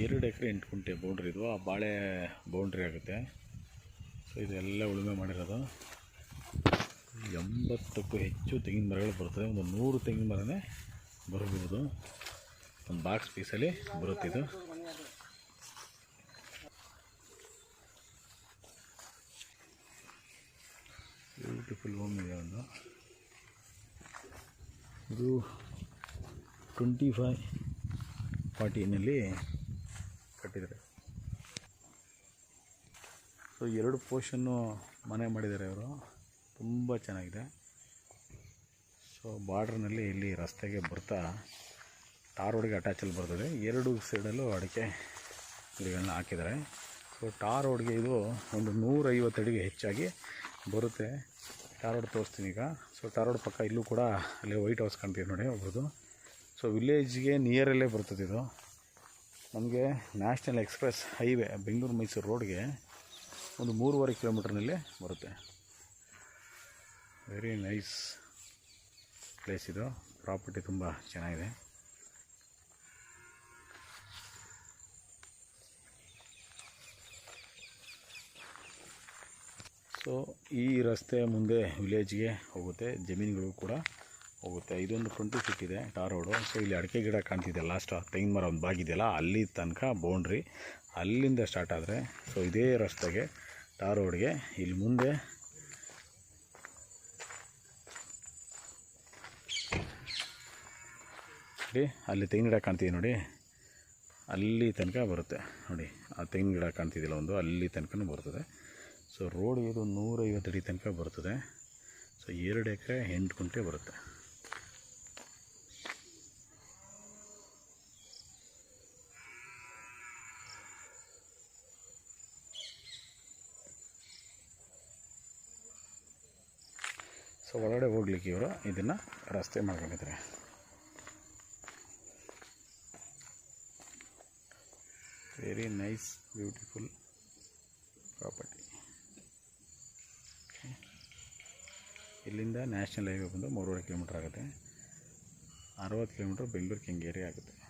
ಎರಡು ಎಕರೆ ಎಂಟು ಕುಂಟೆ ಬೌಂಡ್ರಿ ಇದು ಆ ಬಾಳೆ ಬೌಂಡ್ರಿ ಆಗುತ್ತೆ. ಸೊ ಇದೆಲ್ಲ ಉಳುಮೆ ಮಾಡಿರೋದು. ಎಂಬತ್ತಕ್ಕೂ ಹೆಚ್ಚು ತೆಂಗಿನ ಮರಗಳು ಬರ್ತದೆ ಒಂದು ನೂರು ತೆಂಗಿನ ಮರನೇ ಬರಬಹುದು. ಒಂದು ಬಾಕ್ಸ್ ಪೀಸಲ್ಲಿ ಬರುತ್ತೆ ಇದು. ಬ್ಯೂಟಿಫುಲ್ ಹೋಮ್ ಇದೆ ಒಂದು. ಇದು ಟ್ವೆಂಟಿ ಫೈ ಫಾರ್ಟಿನಲ್ಲಿ ಕಟ್ಟಿದ್ದಾರೆ. ಸೊ ಎರಡು ಪೋರ್ಷನ್ನು ಮನೆ ಮಾಡಿದ್ದಾರೆ ಅವರು ತುಂಬ ಚೆನ್ನಾಗಿದೆ. ಸೊ ಬಾರ್ಡ್ರ್ನಲ್ಲಿ ಇಲ್ಲಿ ರಸ್ತೆಗೆ ಬರ್ತಾ ಟಾರ್ ರೋಡ್ಗೆ ಅಟ್ಯಾಚಲ್ಲಿ ಬರ್ತದೆ. ಎರಡು ಸೈಡಲ್ಲೂ ಅಡಿಕೆ ಗಿಡಗಳನ್ನ ಹಾಕಿದ್ದಾರೆ. ಸೊ ಟಾರ್ ರೋಡ್ಗೆ ಇದು ಒಂದು ನೂರೈವತ್ತು ಅಡಿಗೆ ಹೆಚ್ಚಾಗಿ ಬರುತ್ತೆ. ಟಾರ್ ರೋಡ್ ತೋರಿಸ್ತೀನಿ ಈಗ. ಸೊ ಟಾರ್ ರೋಡ್ ಪಕ್ಕ ಇಲ್ಲೂ ಕೂಡ ಅಲ್ಲಿ ವೈಟ್ ಹೌಸ್ ಕಾಣ್ತೀವಿ ನೋಡಿ ಒಬ್ರದ್ದು ಸೊ ವಿಲೇಜ್ಗೆ ನಿಯರಲ್ಲೇ ಬರ್ತದೆ ಇದು. ನಮಗೆ national express highway Bengaluru Mysuru ರೋಡ್ಗೆ ಒಂದು ಮೂರುವರೆ ಕಿಲೋಮೀಟ್ರ್ನಲ್ಲಿ ಬರುತ್ತೆ. ವೆರಿ ನೈಸ್ ಪ್ಲೇಸ್ ಇದು. ಪ್ರಾಪರ್ಟಿ ತುಂಬ ಚೆನ್ನಾಗಿದೆ. ಸೊ ಈ ರಸ್ತೆ ಮುಂದೆ ವಿಲೇಜ್ಗೆ ಹೋಗುತ್ತೆ. ಜಮೀನುಗಳು ಕೂಡ ಹೋಗುತ್ತೆ. ಇದೊಂದು ಟ್ವೆಂಟಿ ಸಿಕ್ಕಿದೆ ಟಾರ್ ರೋಡು ಸೊ ಇಲ್ಲಿ ಅಡಿಕೆ ಗಿಡ ಕಾಣ್ತಿದೆ ಲಾಸ್ಟ್ ತೆಂಗಿನ ಮರ ಒಂದು ಬಾಗಿದೆಯಲ್ಲ ಅಲ್ಲಿ ತನಕ ಬೌಂಡ್ರಿ ಅಲ್ಲಿಂದ ಸ್ಟಾರ್ಟ್ ಆದರೆ ಸೊ ಇದೇ ರಸ್ತೆಗೆ ಟಾರ್ ರೋಡ್ಗೆ ಇಲ್ಲಿ ಮುಂದೆ ನೋಡಿ, ಅಲ್ಲಿ ತೆಂಗಿನ ಗಿಡ ಕಾಣ್ತಿದೆ ನೋಡಿ. ಅಲ್ಲಿ ತನಕ ಬರುತ್ತೆ ನೋಡಿ. ಆ ತೆಂಗಿನ ಗಿಡ ಕಾಣ್ತಿದ್ದಿಲ್ಲ ಒಂದು, ಅಲ್ಲಿ ತನಕ ಬರ್ತದೆ. ಸೊ ರೋಡ್ ಇದು ನೂರೈವತ್ತು ಅಡಿ ತನಕ ಬರ್ತದೆ. ಸೊ ಎರಡು ಎಕರೆ ಎಂಟು ಗುಂಟೆ ಬರುತ್ತೆ. ಸೊ ಒಳಗಡೆ ಹೋಗ್ಲಿಕ್ಕೆ ಇವರು ಇದನ್ನು ರಸ್ತೆ ಮಾಡ್ಕೊಂಡಿದ್ದಾರೆ ವೆರಿ ನೈಸ್ ಬ್ಯೂಟಿಫುಲ್ ಪ್ರಾಪರ್ಟಿ ಇಲ್ಲಿಂದ ನ್ಯಾಷನಲ್ ಹೈವೇ ಬಂದು ಮೂರುವರೆ ಕಿಲೋಮೀಟ್ರ್ ಆಗುತ್ತೆ. ಅರವತ್ತು ಕಿಲೋಮೀಟ್ರ್ ಬೆಂಗಳೂರು ಕೆಂಗೇರಿ ಆಗುತ್ತೆ.